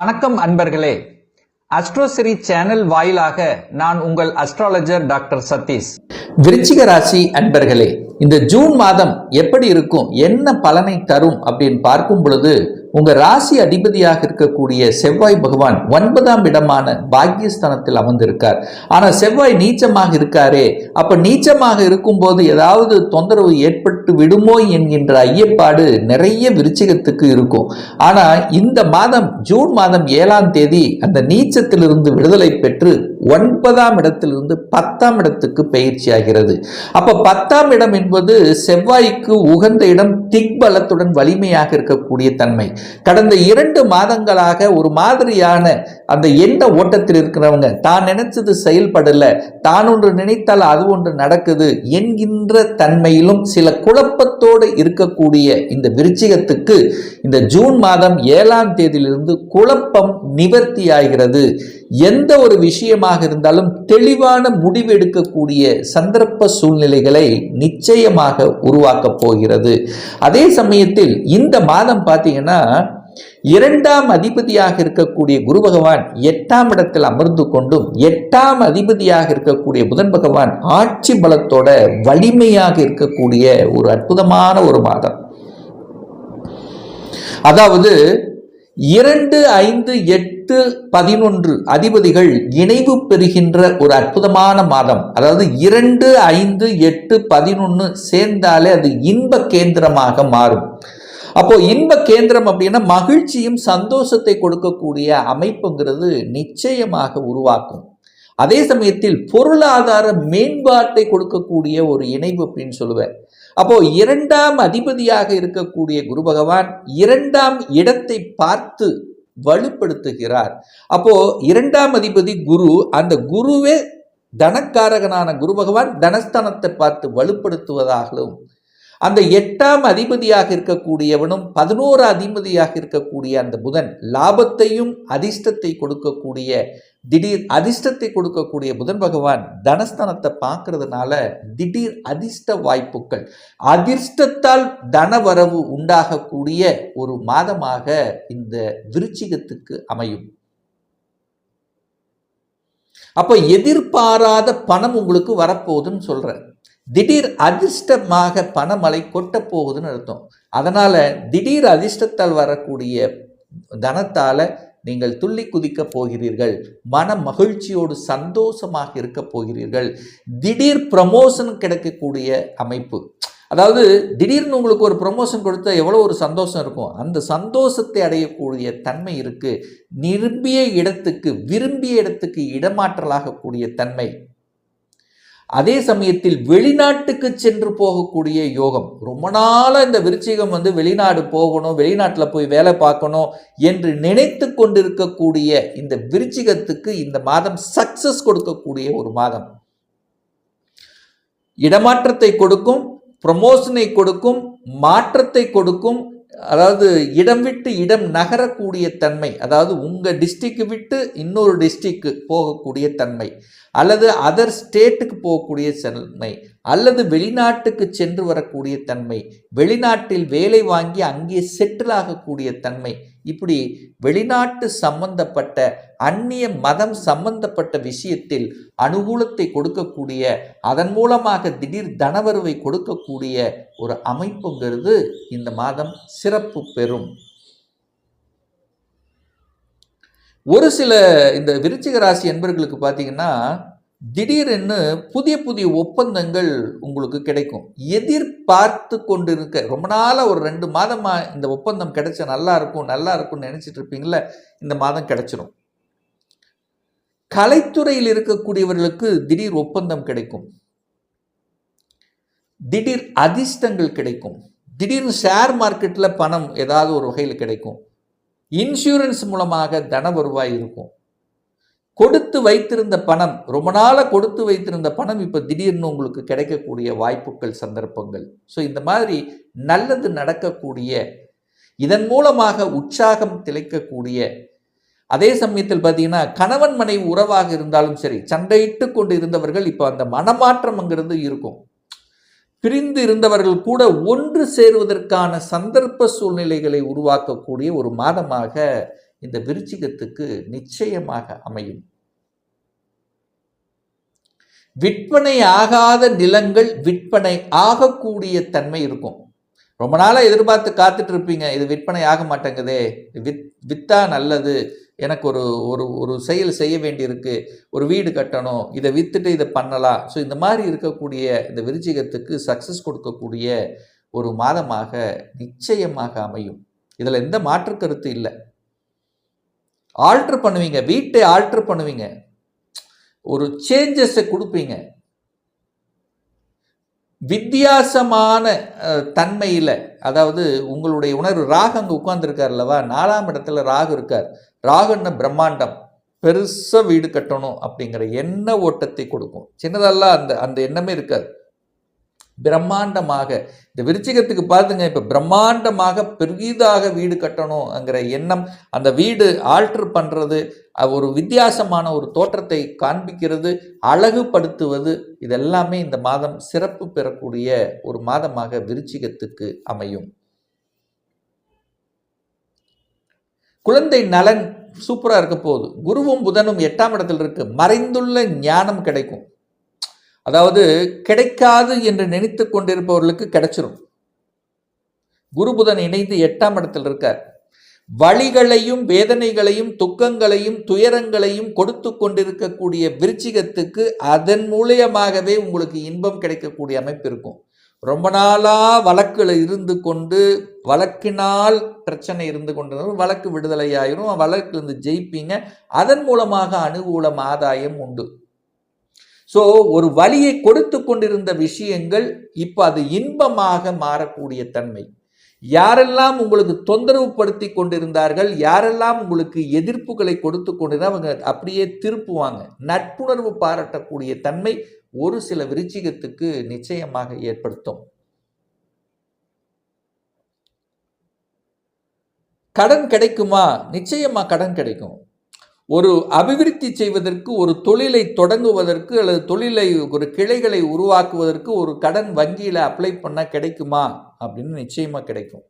வணக்கம் அன்பர்களே. அஸ்ட்ரோசிரி சேனல் வாயிலாக நான் உங்கள் அஸ்ட்ராலஜர் டாக்டர் சதீஷ். விருச்சிக ராசி அன்பர்களே இந்த ஜூன் மாதம் எப்படி இருக்கும் என்ன பலனை தரும் அப்படின்னு பார்க்கும் பொழுது உங்க ராசி அதிபதியாக இருக்கக்கூடிய செவ்வாய் பகவான் ஒன்பதாம் இடமான பாக்கியஸ்தானத்தில் அமர்ந்திருக்கார். ஆனா செவ்வாய் நீச்சமாக இருக்காரே. அப்ப நீச்சமாக இருக்கும்போது ஏதாவது தொந்தரவு ஏற்பட்டு விடுமோ என்கின்ற ஐயப்பாடு நிறைய விருச்சிகத்துக்கு இருக்கும். ஆனா இந்த மாதம் ஜூன் மாதம் ஏழாம் தேதி அந்த நீச்சத்திலிருந்து விடுதலை பெற்று ஒன்பதாம் இடத்திலிருந்து பத்தாம் இடத்துக்கு பயிற்சி ஆகிறது. அப்ப பத்தாம் இடம் என்பது செவ்வாய்க்கு உகந்த இடம் திக்பலத்துடன் வலிமையாக இருக்கக்கூடிய தன்மை. கடந்த இரண்டு மாதங்களாக ஒரு மாதிரியான அந்த எண்ண ஓட்டத்தில் இருக்கிறவங்க தான் நினைச்சது செயல்படல தான் ஒன்று நினைத்தால் அது ஒன்று நடக்குது என்கின்ற தன்மையிலும் சில குழப்பத்தோடு இருக்கக்கூடிய இந்த விருச்சிகத்துக்கு இந்த ஜூன் மாதம் ஏழாம் தேதியிலிருந்து குழப்பம் நிவர்த்தி ஆகிறது. எந்த ஒரு விஷயமாக இருந்தாலும் தெளிவான முடிவு எடுக்கக்கூடிய சந்தர்ப்ப சூழ்நிலைகளை நிச்சயமாக உருவாக்கப் போகிறது. அதே சமயத்தில் இந்த மாதம் பார்த்தீங்கன்னா இரண்டாம் அதிபதியாக இருக்கக்கூடிய குரு பகவான் எட்டாம் இடத்தில் அமர்ந்து கொண்டும் எட்டாம் அதிபதியாக இருக்கக்கூடிய புதன் பகவான் ஆட்சி பலத்தோட வலிமையாக இருக்கக்கூடிய ஒரு அற்புதமான ஒரு மாதம். அதாவது இரண்டு ஐந்து எட்டு பதினொன்று அதிபதிகள் இணைவு பெறுகின்ற ஒரு அற்புதமான மாதம். அதாவது இரண்டு ஐந்து எட்டு பதினொன்று சேர்ந்தாலே அது இன்ப கேந்திரமாக மாறும். அப்போ இன்ப கேந்திரம் அப்படின்னா மகிழ்ச்சியும் சந்தோஷத்தை கொடுக்கக்கூடிய அமைப்புங்கிறது நிச்சயமாக உருவாக்கும். அதே சமயத்தில் பொருளாதார மேம்பாட்டை கொடுக்கக்கூடிய ஒரு இணைவு அப்படின்னு சொல்லுவேன். அப்போ இரண்டாம் அதிபதியாக இருக்கக்கூடிய குரு பகவான் இரண்டாம் இடத்தை பார்த்து வலுப்படுத்துகிறார். அப்போ இரண்டாம் அதிபதி குரு அந்த குருவே தனக்காரகனான குரு பகவான் தனஸ்தானத்தை பார்த்து வலுப்படுத்துவதாகவும் அந்த எட்டாம் அதிபதியாக இருக்கக்கூடியவனும் பதினோரு அதிபதியாக இருக்கக்கூடிய அந்த புதன் லாபத்தையும் அதிர்ஷ்டத்தை கொடுக்கக்கூடிய திடீர் அதிர்ஷ்டத்தை கொடுக்கக்கூடிய புதன் பகவான் தனஸ்தானத்தை பார்க்கறதுனால திடீர் அதிர்ஷ்ட வாய்ப்புகள் அதிர்ஷ்டத்தால் தனவரவு உண்டாகக்கூடிய ஒரு மாதமாக இந்த விருச்சிகத்துக்கு அமையும். அப்போ எதிர்பாராத பணம் உங்களுக்கு வரப்போகுதுன்னு சொல்கிறேன் திடீர் அதிர்ஷ்டமாக பணமழை கொட்ட போகுதுன்னு அர்த்தம். அதனால் திடீர் அதிர்ஷ்டத்தால் வரக்கூடிய தனத்தால் நீங்கள் துள்ளி குதிக்க போகிறீர்கள். மன மகிழ்ச்சியோடு சந்தோஷமாக இருக்க போகிறீர்கள். திடீர் ப்ரமோஷன் கிடைக்கக்கூடிய அமைப்பு. அதாவது திடீர்னு உங்களுக்கு ஒரு ப்ரமோஷன் கொடுத்தா எவ்வளோ ஒரு சந்தோஷம் இருக்கும். அந்த சந்தோஷத்தை அடையக்கூடிய தன்மை இருக்குது நிரும்பிய இடத்துக்கு விரும்பிய இடத்துக்கு இடமாற்றலாகக்கூடிய தன்மை. அதே சமயத்தில் வெளிநாட்டுக்கு சென்று போகக்கூடிய யோகம். ரொம்ப நாளாக இந்த விருச்சிகம் வந்து வெளிநாடு போகணும் வெளிநாட்டில் போய் வேலை பார்க்கணும் என்று நினைத்து கொண்டிருக்கக்கூடிய இந்த விருச்சிகத்துக்கு இந்த மாதம் சக்சஸ் கொடுக்கக்கூடிய ஒரு மாதம். இடமாற்றத்தை கொடுக்கும் ப்ரமோஷனை கொடுக்கும் மாற்றத்தை கொடுக்கும் அதாவது இடம் விட்டு இடம் நகரக்கூடிய தன்மை அதாவது உங்கள் டிஸ்ட்ரிக்கு விட்டு இன்னொரு டிஸ்ட்ரிக்கு போகக்கூடிய தன்மை. அல்லது அதர் ஸ்டேட்டுக்கு போகக்கூடிய தன்மை அல்லது வெளிநாட்டுக்கு சென்று வரக்கூடிய தன்மை வெளிநாட்டில் வேலை வாங்கி அங்கே செட்டில் ஆகக்கூடிய தன்மை இப்படி வெளிநாட்டு சம்பந்தப்பட்ட அந்நிய மதம் சம்பந்தப்பட்ட விஷயத்தில் அனுகூலத்தை கொடுக்கக்கூடிய அதன் மூலமாக திடீர் தனவருவை கொடுக்கக்கூடிய ஒரு அமைப்புங்கிறது இந்த மாதம் சிறப்பு பெறும். ஒரு சில இந்த விருச்சிக ராசி என்பர்களுக்கு பார்த்தீங்கன்னா திடீரென்னு புதிய புதிய ஒப்பந்தங்கள் உங்களுக்கு கிடைக்கும். எதிர்பார்த்து கொண்டு இருக்க ரொம்ப நாளாக ஒரு ரெண்டு மாதமாக இந்த ஒப்பந்தம் கிடைச்சா நல்லா இருக்கும் நல்லா இருக்கும்னு நினச்சிட்டு இருப்பீங்கள இந்த மாதம் கிடைச்சிரும். கலைத்துறையில் இருக்கக்கூடியவர்களுக்கு திடீர் ஒப்பந்தம் கிடைக்கும். திடீர் அதிர்ஷ்டங்கள் கிடைக்கும். திடீர்னு ஷேர் மார்க்கெட்டில் பணம் ஏதாவது ஒரு வகையில் கிடைக்கும். இன்சூரன்ஸ் மூலமாக தன வருவாய் இருக்கும். கொடுத்து வைத்திருந்த பணம் ரொம்ப நாளாக கொடுத்து வைத்திருந்த பணம் இப்போ திடீர்னு உங்களுக்கு கிடைக்கக்கூடிய வாய்ப்புகள் சந்தர்ப்பங்கள். ஸோ இந்த மாதிரி நல்லது நடக்கக்கூடிய இதன் மூலமாக உற்சாகம் திளைக்கக்கூடிய அதே சமயத்தில் பார்த்தீங்கன்னா கணவன் மனைவி உறவாக இருந்தாலும் சரி சண்டையிட்டு கொண்டு இருந்தவர்கள் இப்போ அந்த மனமாற்றம்ங்கிறது இருக்கும். பிரிந்து இருந்தவர்கள் கூட ஒன்று சேருவதற்கான சந்தர்ப்ப சூழ்நிலைகளை உருவாக்கக்கூடிய ஒரு மாதமாக இந்த விருச்சிகத்துக்கு நிச்சயமாக அமையும். விற்பனை ஆகாத நிலங்கள் விற்பனை ஆகக்கூடிய தன்மை இருக்கும். ரொம்ப நாளாக எதிர்பார்த்து காத்துட்டு இருப்பீங்க இது விற்பனை ஆக மாட்டேங்குதே வித் வித்தா நல்லது எனக்கு ஒரு ஒரு ஒரு செயல் செய்ய வேண்டியிருக்கு ஒரு வீடு கட்டணும் இதை விற்றுட்டு இதை பண்ணலாம். ஸோ இந்த மாதிரி இருக்கக்கூடிய இந்த விருச்சிகத்துக்கு சக்ஸஸ் கொடுக்கக்கூடிய ஒரு மாதமாக நிச்சயமாக அமையும். இதில் எந்த மாற்று கருத்து இல்லை. ஆல்ட்ரு பண்ணுவீங்க வீட்டை ஆல்ட்ரு பண்ணுவீங்க. ஒரு சேஞ்சஸை கொடுப்பீங்க. வித்தியாசமான தன்மையில் அதாவது உங்களுடைய உணர்வு ராகு அங்கே உட்கார்ந்துருக்கார் அல்லவா? நாலாம் இடத்துல ராகு இருக்கார். ராகுன்னா பிரம்மாண்டம். பெருசாக வீடு கட்டணும் அப்படிங்கிற எண்ண ஓட்டத்தை கொடுக்கும். சின்னதெல்லாம் அந்த அந்த எண்ணமே இருக்காது. பிரம்மாண்டமாக. இந்த விருச்சிகத்துக்கு பார்த்துங்க இப்போ பிரம்மாண்டமாக பெரிதாக வீடு கட்டணுங்கிற எண்ணம் அந்த வீடு ஆல்டர் பண்ணுறது ஒரு வித்தியாசமான ஒரு தோற்றத்தை காண்பிக்கிறது அழகுபடுத்துவது இதெல்லாமே இந்த மாதம் சிறப்பு பெறக்கூடிய ஒரு மாதமாக விருச்சிகத்துக்கு அமையும். குழந்தை நலன் சூப்பராக இருக்க போகுது. குருவும் புதனும் எட்டாம் இடத்தில் இருக்கு. மறைந்துள்ள ஞானம் கிடைக்கும். அதாவது கிடைக்காது என்று நினைத்து கொண்டிருப்பவர்களுக்கு கிடைச்சிரும். குரு புதன் இணைந்து எட்டாம் இடத்தில் இருக்கார். வழிகளையும் வேதனைகளையும் துக்கங்களையும் துயரங்களையும் கொடுத்து கொண்டிருக்கக்கூடிய விருச்சிகத்துக்கு அதன் மூலியமாகவே உங்களுக்கு இன்பம் கிடைக்கக்கூடிய அமைப்பு இருக்கும். ரொம்ப நாளாக வழக்கில் இருந்து கொண்டு வழக்கினால் பிரச்சனை இருந்து கொண்டு வழக்கு விடுதலை ஆயிரும் வழக்கிலிருந்து ஜெயிப்பீங்க. அதன் மூலமாக அனுகூலம் ஆதாயம் உண்டு. ஸோ ஒரு வழியை கொடுத்து கொண்டிருந்த விஷயங்கள் இப்போ அது இன்பமாக மாறக்கூடிய தன்மை. யாரெல்லாம் உங்களுக்கு தொந்தரவு படுத்தி கொண்டிருந்தார்கள் யாரெல்லாம் உங்களுக்கு எதிர்ப்புகளை கொடுத்து கொண்டிருந்தால் அவங்க அப்படியே திருப்புவாங்க. நட்புணர்வு பாராட்டக்கூடிய தன்மை ஒரு சில விருச்சிகத்துக்கு நிச்சயமாக ஏற்படுத்தும். கடன் கிடைக்குமா? நிச்சயமா கடன் கிடைக்கும். ஒரு அபிவிருத்தி செய்வதற்கு ஒரு தொழிலை தொடங்குவதற்கு அல்லது தொழிலை ஒரு கிளைகளை உருவாக்குவதற்கு ஒரு கடன் வங்கியில் அப்ளை பண்ணால் கிடைக்குமா? அப்படின்னு நிச்சயமாக கிடைக்கும்.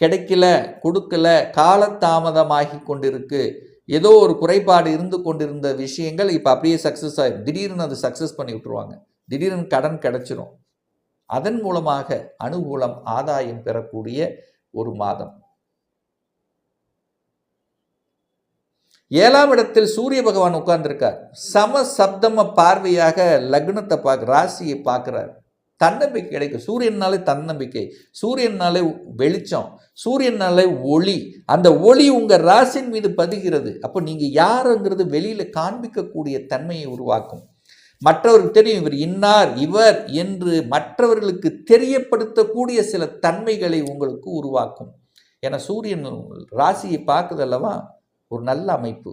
கிடைக்கல கொடுக்கல காலதாமதமாகி கொண்டிருக்கு. ஏதோ ஒரு குறைபாடு இருந்து கொண்டிருந்த விஷயங்கள் இப்போ அப்படியே சக்ஸஸ் ஆகிடும் திடீர்னு அது சக்ஸஸ் பண்ணி விட்டுருவாங்க. திடீர்னு கடன் கிடைச்சிரும். அதன் மூலமாக அனுகூலம் ஆதாயம் பெறக்கூடிய ஒரு மாதம். ஏழாம் இடத்தில் சூரிய பகவான் உட்கார்ந்துருக்கார். சம சப்தம பார்வையாக லக்னத்தை பார்க்க ராசியை பார்க்குறார். தன்னம்பிக்கை கிடைக்கும். சூரியனாலே தன்னம்பிக்கை. சூரியனாலே வெளிச்சம். சூரியனாலே ஒளி. அந்த ஒளி உங்கள் ராசின் மீது பதிகிறது. அப்போ நீங்கள் யாருங்கிறது வெளியில் காண்பிக்கக்கூடிய தன்மையை உருவாக்கும். மற்றவருக்கு தெரியும் இவர் இன்னார் இவர் என்று மற்றவர்களுக்கு தெரியப்படுத்தக்கூடிய சில தன்மைகளை உங்களுக்கு உருவாக்கும். ஏன்னா சூரியன் ராசியை பார்க்குதல்லவா ஒரு நல்ல அமைப்பு.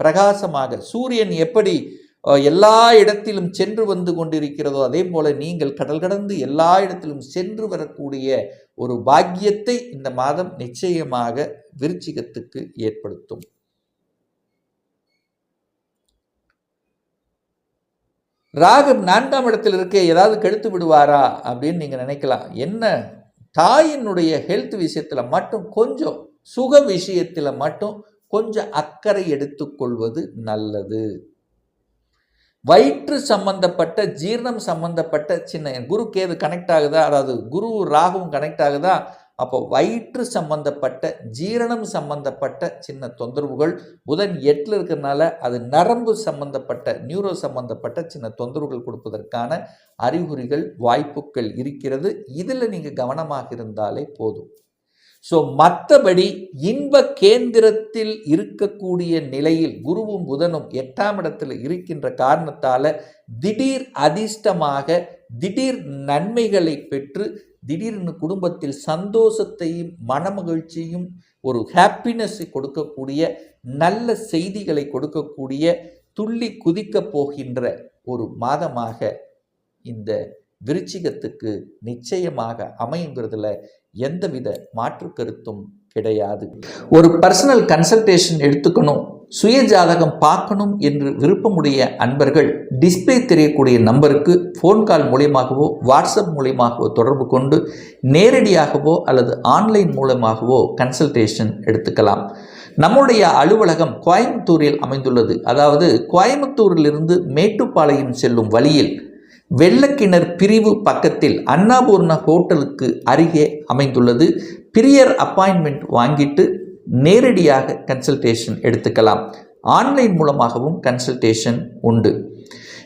பிரகாசமாக சூரியன் எப்படி எல்லா இடத்திலும் சென்று வந்து கொண்டிருக்கிறதோ அதே போல நீங்கள் கடல் கடந்து எல்லா இடத்திலும் சென்று வரக்கூடிய ஒரு பாக்கியத்தை இந்த மாதம் நிச்சயமாக விருச்சிகத்துக்கு ஏற்படுத்தும். ராகம் நான்காம் இடத்தில் இருக்க ஏதாவது கெடுத்து விடுவாரா அப்படின்னு நீங்கள் நினைக்கலாம். என்ன? தாயினுடைய ஹெல்த் விஷயத்தில் மட்டும் கொஞ்சம் சுக விஷயத்தில் மட்டும் கொஞ்சம் அக்கறை எடுத்துக்கொள்வது நல்லது. வயிற்று சம்பந்தப்பட்ட ஜீரணம் சம்பந்தப்பட்ட சின்ன குரு கேது கனெக்ட் ஆகுதா? அதாவது குரு ராகுவும் கனெக்ட் ஆகுதா? அப்போ வயிற்று சம்பந்தப்பட்ட ஜீரணம் சம்பந்தப்பட்ட சின்ன தொந்தரவுகள் புதன் எட்டில் இருக்கிறதுனால அது நரம்பு சம்பந்தப்பட்ட நியூரோ சம்பந்தப்பட்ட சின்ன தொந்தரவுகள் கொடுப்பதற்கான அறிகுறிகள் வாய்ப்புகள் இருக்கிறது. இதில் நீங்கள் கவனமாக இருந்தாலே போதும். ஸோ மற்றபடி இன்ப கேந்திரத்தில் இருக்கக்கூடிய நிலையில் குருவும் புதனும் எட்டாம் இடத்தில் இருக்கின்ற காரணத்தால் திடீர் அதிர்ஷ்டமாக திடீர் நன்மைகளை பெற்று திடீர்னு குடும்பத்தில் சந்தோஷத்தையும் மனமகிழ்ச்சியும் ஒரு ஹாப்பினஸை கொடுக்கக்கூடிய நல்ல செய்திகளை கொடுக்கக்கூடிய துள்ளி குதிக்கப் போகின்ற ஒரு மாதமாக இந்த விருச்சிகத்துக்கு நிச்சயமாக அமையுங்கிறதுல எந்தவித மாற்று கருத்தும் கிடையாது. ஒரு பர்சனல் கன்சல்டேஷன் எடுத்துக்கணும் சுய ஜாதகம் பார்க்கணும் என்று விருப்பமுடைய அன்பர்கள் டிஸ்ப்ளே தெரியக்கூடிய நம்பருக்கு ஃபோன் கால் மூலியமாகவோ வாட்ஸ்அப் மூலியமாகவோ தொடர்பு கொண்டு நேரடியாகவோ அல்லது ஆன்லைன் மூலமாகவோ கன்சல்டேஷன் எடுத்துக்கலாம். நம்முடைய அலுவலகம் கோயம்புத்தூரில் அமைந்துள்ளது. அதாவது கோயம்புத்தூரிலிருந்து மேட்டுப்பாளையம் செல்லும் வழியில் வெள்ளக்கிணர் பிரிவு பக்கத்தில் அன்னபூர்ண ஹோட்டலுக்கு அருகே அமைந்துள்ளது. பிரியர் அப்பாயின்மெண்ட் வாங்கிட்டு நேரடியாக கன்சல்டேஷன் எடுத்துக்கலாம். ஆன்லைன் மூலமாகவும் கன்சல்டேஷன் உண்டு.